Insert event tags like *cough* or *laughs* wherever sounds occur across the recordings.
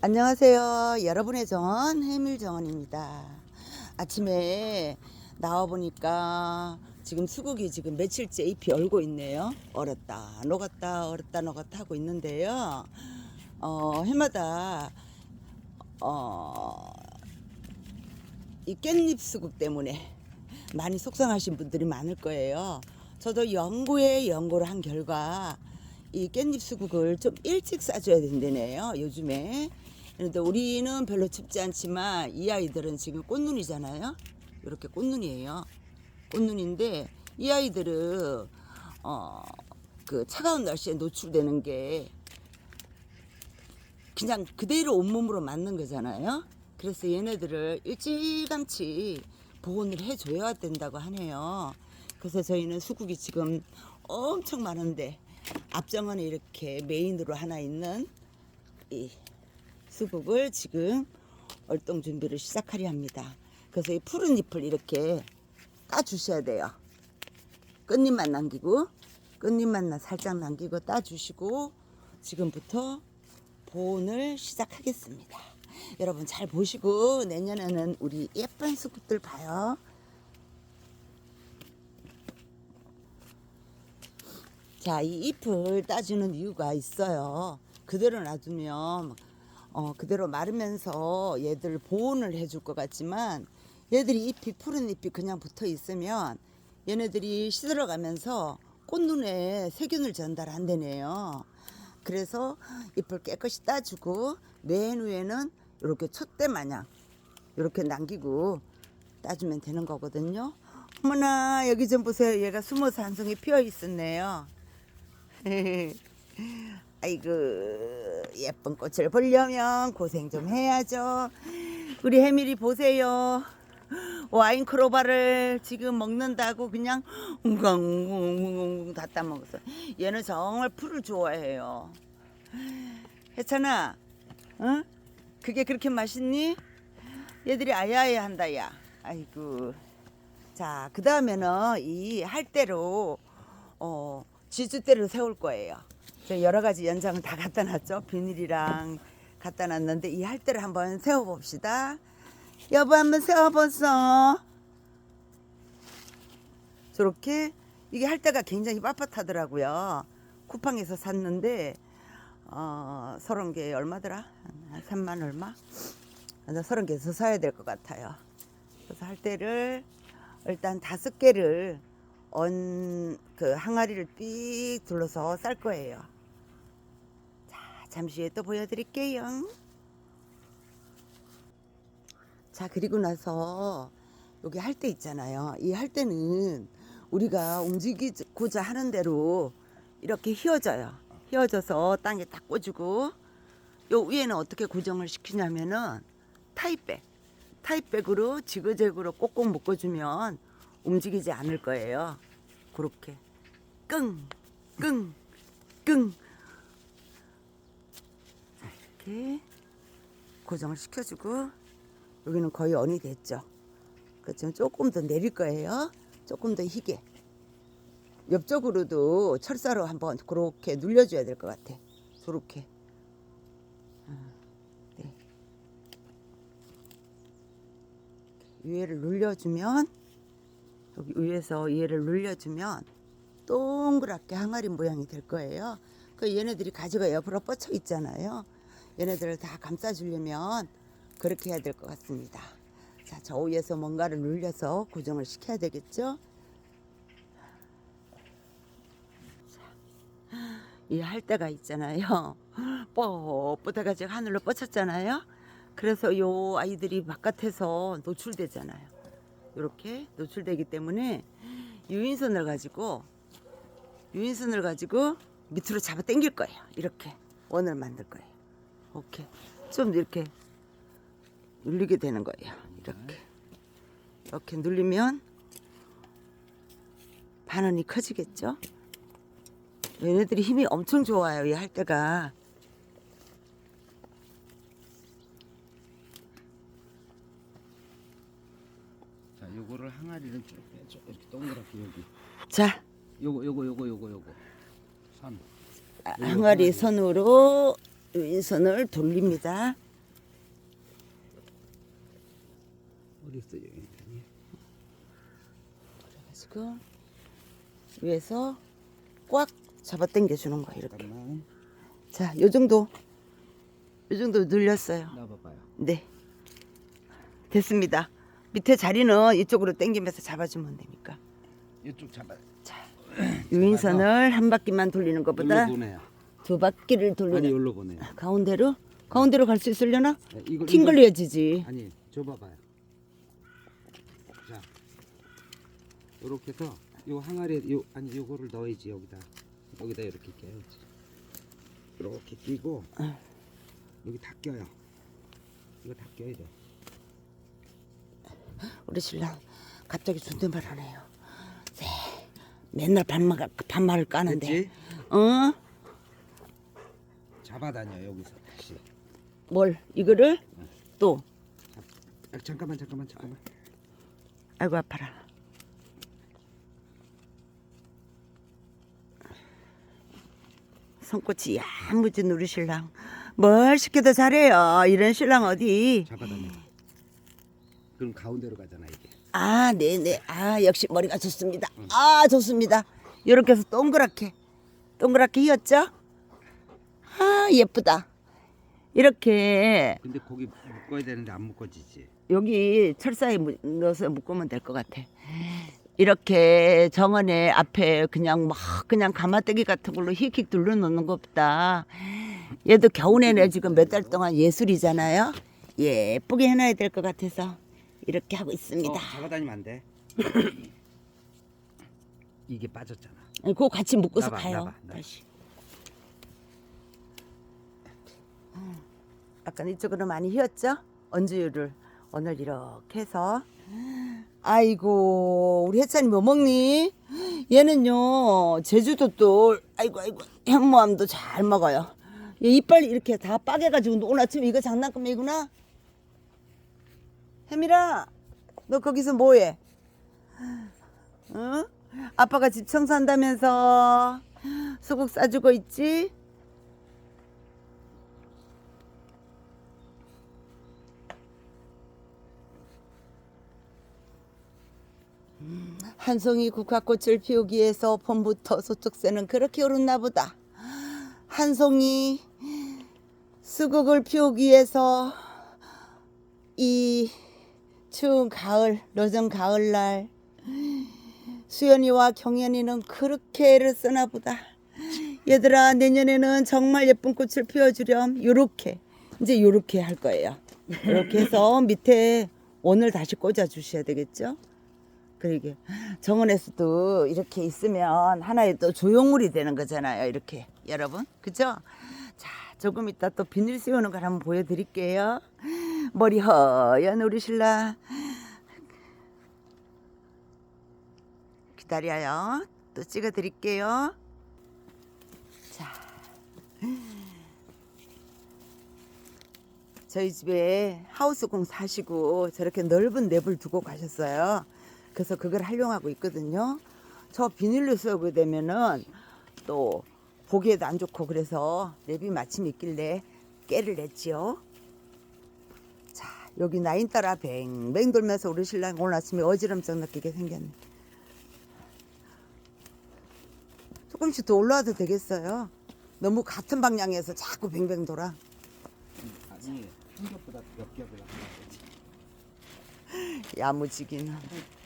안녕하세요. 여러분의 정원 해밀 정원입니다. 아침에 나와 보니까 지금 수국이 지금 며칠째 잎이 얼고 있네요. 얼었다 녹았다 얼었다 녹았다 하고 있는데요. 어, 해마다 어, 이 깻잎 수국 때문에 많이 속상하신 분들이 많을 거예요. 저도 연구에 연구를 한 결과 이 깻잎 수국을 좀 일찍 싸줘야 된다네요. 요즘에. 그런데 우리는 별로 춥지 않지만 이 아이들은 지금 꽃눈이잖아요. 이렇게 꽃눈이에요. 꽃눈인데 이 아이들은 어, 그 차가운 날씨에 노출되는 게 그냥 그대로 온몸으로 맞는 거잖아요. 그래서 얘네들을 일찌감치 보온을 해줘야 된다고 하네요. 그래서 저희는 수국이 지금 엄청 많은데 앞정원에 이렇게 메인으로 하나 있는 이 수국을 지금 얼동 준비를 시작하려 합니다. 그래서 이 푸른 잎을 이렇게 따주셔야 돼요. 끝잎만 남기고 끝잎만 살짝 남기고 따주시고 지금부터 보온을 시작하겠습니다. 여러분 잘 보시고 내년에는 우리 예쁜 수국들 봐요. 자, 이 잎을 따주는 이유가 있어요. 그대로 놔두면 어, 그대로 마르면서 얘들 보온을 해줄 것 같지만 얘들이 잎이 푸른 잎이 그냥 붙어 있으면 얘네들이 시들어가면서 꽃눈에 세균을 전달한대네요. 그래서 잎을 깨끗이 따주고 맨 위에는 이렇게 촛대 마냥 이렇게 남기고 따주면 되는 거거든요. 어머나 여기 좀 보세요. 얘가 숨어서 한 송이 피어 있었네요. *laughs* 아이고 예쁜 꽃을 보려면 고생 좀 해야죠. 우리 해밀이 보세요. 와인 크로바를 지금 먹는다고 그냥 웅강웅강웅강 다 따먹었어. 얘는 정말 풀을 좋아해요. 혜찬아, 어? 그게 그렇게 맛있니? 얘들이 아야아야 한다 야. 아이고. 자, 그 다음에는 이 할대로 어, 지주대를 세울 거예요. 저 여러 가지 연장을 다 갖다 놨죠. 비닐이랑 갖다 놨는데 이 할대를 한번 세워 봅시다. 여보 한번 세워 보소. 저렇게 이게 할대가 굉장히 빳빳하더라고요. 쿠팡에서 샀는데 어, 서른 개 얼마더라? 한 3만 얼마? 그래서 서른 개에서 사야 될 것 같아요. 그래서 할대를 일단 다섯 개를 언 그 항아리를 삑 둘러서 쌀 거예요. 자, 잠시 후에 또 보여드릴게요. 자, 그리고 나서 여기 할 때 있잖아요. 이 할 때는 우리가 움직이고자 하는 대로 이렇게 휘어져요. 휘어져서 땅에 딱 꽂고 요 위에는 어떻게 고정을 시키냐면은 타이백. 타이백으로 지그재그로 꼭꼭 묶어주면 움직이지 않을 거예요. 그렇게 끙, 끙, 끙. 자, 이렇게 고정을 시켜주고 여기는 거의 언이 됐죠. 그렇지만 조금 더 내릴 거예요. 조금 더 희게. 옆쪽으로도 철사로 한번 그렇게 눌려줘야 될 것 같아. 저렇게. 어, 네. 위에를 눌려주면 여기 위에서 얘를 눌려주면 동그랗게 항아리 모양이 될 거예요. 그 얘네들이 가지가 옆으로 뻗쳐 있잖아요. 얘네들을 다 감싸주려면 그렇게 해야 될 것 같습니다. 자, 저 위에서 뭔가를 눌려서 고정을 시켜야 되겠죠? 이할 때가 있잖아요. *laughs* 뻣뻣해가지고 하늘로 뻗쳤잖아요. 그래서 요 아이들이 바깥에서 노출되잖아요. 이렇게 노출되기 때문에 유인선을 가지고 유인선을 가지고 밑으로 잡아 당길 거예요. 이렇게 원을 만들 거예요. 오케이. 좀 이렇게 눌리게 되는 거예요. 이렇게 이렇게 눌리면 반원이 커지겠죠. 얘네들이 힘이 엄청 좋아요. 이할 때가 자, 요거를 항아리를 쭉 빼줘. 이렇게 동그랗게 여기. 자 요거 요거 요거 요거 요거. 선. 항아리 선으로 왼손을 돌립니다. 어디 있어 여기 그래가지고 위에서 꽉 잡아당겨 주는 거야 이렇게. 자, 요 정도, 요 정도 눌렸어요. 네, 됐습니다. 밑에 자리는 이쪽으로 당기면서 잡아주면 되니까. 이쪽 잡아. 자, 유인선을 한 바퀴만 돌리는 것보다. 눌러보네요. 두 바퀴를 아니 돌리는 여기로 보내요. 가운데로 가운데로 갈 수 있으려나? 네, 이거 팅글려지지. 아니 줘봐봐요. 자, 이렇게 해서 요 항아리 요 아니 요거를 넣어야지 여기다 여기다 이렇게 껴야지. 이렇게 끼고 여기 다 껴요. 이거 다 껴야 돼. 우리 신랑 갑자기 존댓말 하네요. 네. 맨날 반말 반말을 까는데. 됐지? 어? 잡아다녀 여기서 다시. 뭘 이거를 또 아, 잠깐만 잠깐만 잠깐만. 아이고 아파라. 손꽃이 야무진 우리 신랑. 뭘 시켜도 잘해요. 이런 신랑 어디? 잡아다녀. 그럼 가운데로 가잖아 이게. 아, 네네. 아, 역시 머리가 좋습니다. 아, 좋습니다. 이렇게 해서 동그랗게, 동그랗게 휘었죠? 아, 예쁘다. 이렇게 근데 거기 묶어야 되는데 안 묶어지지. 여기 철사에 무- 넣어서 묶으면 될 것 같아. 이렇게 정원에 앞에 그냥 막 그냥 가마떼기 같은 걸로 휙휙 둘러 놓는 것보다 얘도 겨우 내내 지금 몇 달 동안 예술이잖아요. 예쁘게 해놔야 될 것 같아서 이렇게 하고 있습니다. 어, 잡아다니면 안 돼. *laughs* 이게 빠졌잖아. 아니, 그거 같이 묶어서 나봐, 가요. 나봐, 나봐. 다시. 약간 이쪽으로 많이 휘었죠? 언주유를 오늘 이렇게 해서 아이고 우리 혜찬이 뭐 먹니? 얘는요 제주도 또 아이고 아이고 현무암도 잘 먹어요. 얘 이빨 이렇게 다 빠개가지고 오늘 아침에 이거 장난감이구나. 혜미라 너 거기서 뭐해? 응? 아빠가 집 청소한다면서 수국 싸주고 있지? 한 송이 국화꽃을 피우기 위해서 봄부터 소쩍새는 그렇게 오르나 보다. 한 송이 수국을 피우기 위해서 이 추운 가을, 늦은 가을날 수연이와 경연이는 그렇게 애를 쓰나 보다. 얘들아 내년에는 정말 예쁜 꽃을 피워주렴. 요렇게 이제 요렇게 할 거예요. 이렇게 해서 밑에 오늘 다시 꽂아 주셔야 되겠죠? 그러게 정원에서도 이렇게 있으면 하나의 또 조형물이 되는 거잖아요. 이렇게 여러분 그죠? 자 조금 이따 또 비닐 씌우는 걸 한번 보여드릴게요. 머리 허연 우리 신랑 기다려요. 또 찍어드릴게요. 자 저희 집에 하우스공 사시고 저렇게 넓은 랩을 두고 가셨어요. 그래서 그걸 활용하고 있거든요. 저 비닐로 쏘게 되면은 또 보기에도 안 좋고 그래서 랩이 마침 있길래 깨를 냈지요. 자 여기 나인 따라 뱅뱅 돌면서 우리 신랑 오늘 아침에 어지럼증 느끼게 생겼네. 조금씩 더 올라와도 되겠어요. 너무 같은 방향에서 자꾸 뱅뱅 돌아. 아니 한 겹보다 몇 겹을 안. 야무지기는. 자,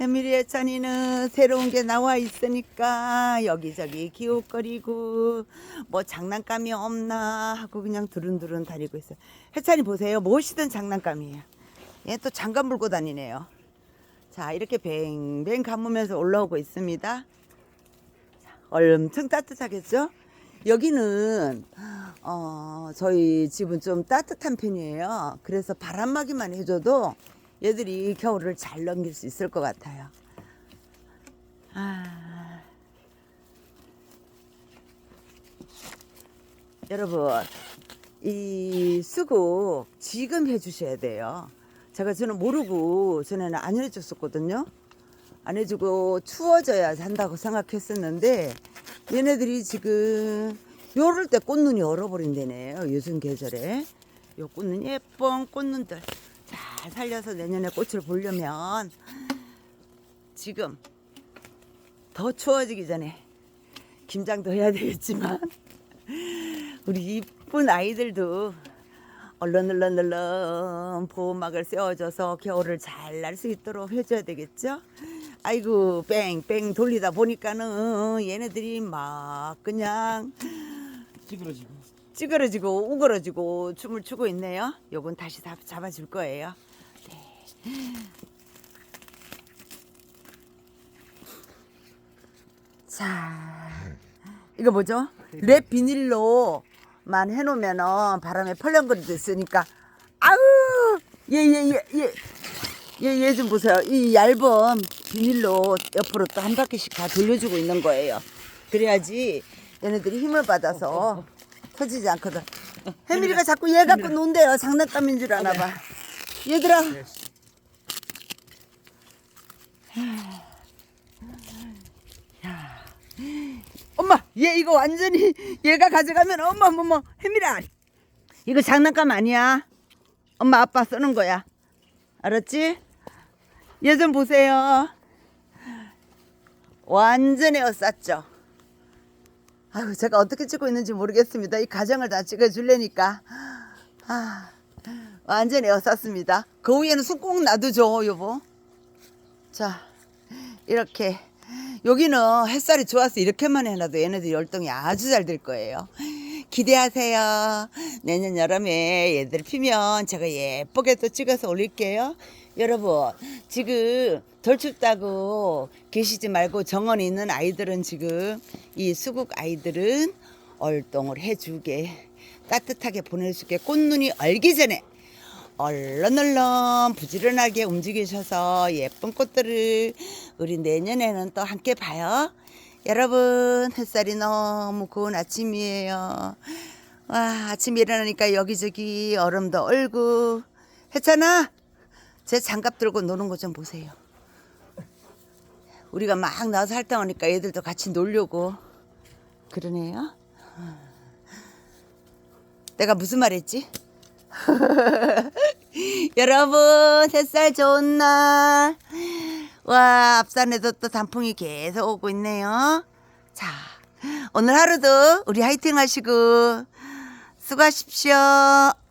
해밀이 해찬이는 새로운 게 나와 있으니까 여기저기 기웃거리고 뭐 장난감이 없나 하고 그냥 두른두른 다니고 있어요. 해찬이 보세요. 무엇이든 장난감이에요. 얘 또 장갑 물고 다니네요. 자, 이렇게 뱅뱅 감으면서 올라오고 있습니다. 자, 엄청 따뜻하겠죠? 여기는 어, 저희 집은 좀 따뜻한 편이에요. 그래서 바람막이만 해줘도 얘들이 겨울을 잘 넘길 수 있을 것 같아요. 아. 여러분, 이 수국 지금 해주셔야 돼요. 제가 저는 모르고 전에는 안 해줬었거든요. 안 해주고 추워져야 산다고 생각했었는데 얘네들이 지금 요럴 때 꽃눈이 얼어버린다네요. 요즘 계절에. 요 꽂는 예쁜 꽃눈들 잘 살려서 내년에 꽃을 보려면 지금 더 추워지기 전에 김장도 해야 되겠지만 *laughs* 우리 이쁜 아이들도 얼른 얼른 얼른 보호막을 세워줘서 겨울을 잘 날 수 있도록 해줘야 되겠죠? 아이고 뺑뺑 돌리다 보니까는 얘네들이 막 그냥 찌그러지고. 찌그러지고 우그러지고 춤을 추고 있네요. 요건 다시 다 잡아줄 거예요. 네. 자, 이거 뭐죠? 랩 비닐로만 해놓으면은 바람에 펄렁거리도 있으니까 아우 얘얘얘얘얘 얘 좀 보세요. 이 얇은 비닐로 옆으로 또 한 바퀴씩 다 돌려주고 있는 거예요. 그래야지 얘네들이 힘을 받아서 터지지 않거든. 혜밀이가 자꾸 얘 갖고 논대요. 장난감인 줄 아나 봐. 얘들아. 야. 엄마, 얘 이거 완전히 얘가 가져가면 엄마 뭐뭐 혜밀아. 이거 장난감 아니야. 엄마 아빠 쓰는 거야. 알았지? 얘 좀 보세요. 완전 에어쌌죠. 아유, 제가 어떻게 찍고 있는지 모르겠습니다. 이 가정을 다 찍어줄래니까. 아, 완전 에어쌌습니다. 그 위에는 숨꼭 놔두죠, 여보. 자, 이렇게. 여기는 햇살이 좋아서 이렇게만 해놔도 얘네들 열동이 아주 잘 될 거예요. 기대하세요. 내년 여름에 얘들 피면 제가 예쁘게 또 찍어서 올릴게요. 여러분, 지금 덜 춥다고 계시지 말고 정원에 있는 아이들은 지금 이 수국 아이들은 얼동을 해주게 따뜻하게 보내주게 꽃눈이 얼기 전에 얼른 얼른 부지런하게 움직이셔서 예쁜 꽃들을 우리 내년에는 또 함께 봐요. 여러분 햇살이 너무 고운 아침이에요. 와 아침 일어나니까 여기저기 얼음도 얼고 했잖아. 제 장갑 들고 노는 거 좀 보세요. 우리가 막 나와서 활동하니까 애들도 같이 놀려고 그러네요. 내가 무슨 말 했지? *laughs* 여러분 햇살 좋은 날. 와 앞산에도 또 단풍이 계속 오고 있네요. 자 오늘 하루도 우리 화이팅 하시고 수고하십시오.